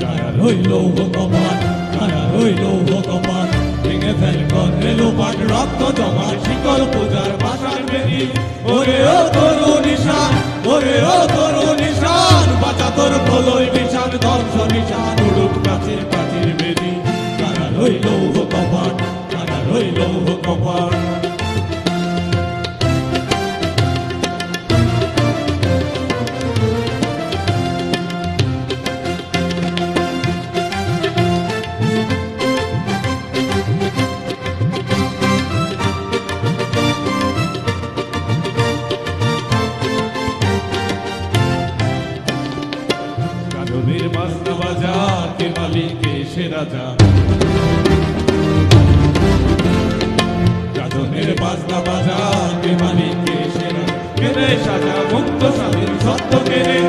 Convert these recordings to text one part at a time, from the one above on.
কারা রইল কপাল কারা রইল কপাল ভেঙে ফেল করে লোপাট রক্ত জমা শিকল পূজার বাসার বেরি ওরে ও তরু নিশান ওরে ও তরু নিশান বাঁচা তোর প্রলয় নিশান ধ্বংস নিশান উড়ুক কাছের কাছের বেরি কারা রইল কপাল কারা রইল কপাল কে মালিকে সে রাজা। জাদনের বাজনা বাজা কে মালিকে সে রাজা। কেনে সাজা মুক্ত স্বাধীন সত্য হা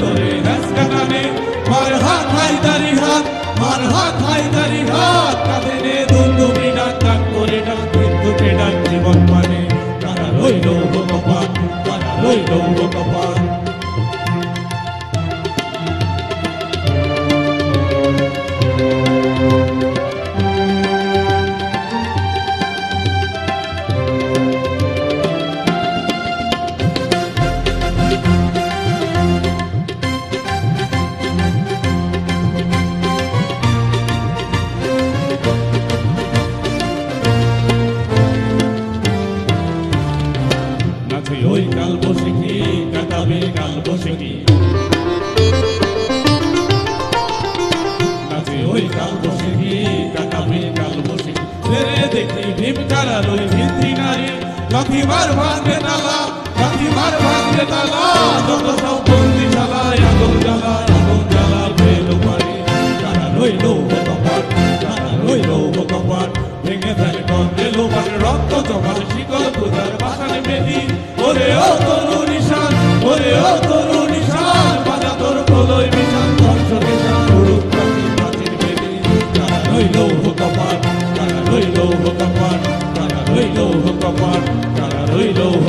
ধরে হ্যাস কাটানে মার হাত হাত, মার হাত হাই হাত। কাঁধে নে দুন্দুবি ডাক ডাক করে ডাক জীবন মানে। তারা রইল কপাল তারা রইল কপাল কাল বসে কি নাচে ওই কাল বসে কি কাটাবে কাল বসে। ছেড়ে দেখি ভীম কারার ওই ভিত্তি নারী লাথিমার ভাঙবে তালা লাথিমার ভাঙবে তালা যত সব বন্দি জ্বালায়, আগুন জ্বালায় আগুন জ্বালায় ফেল পারে কারা রইল কপাট কারা রইল কপাট ভেঙে ফেল কন্দে লোবার রক্ত জমার শিকল পূজার বাসানে বেদি। ওরে ও তরু know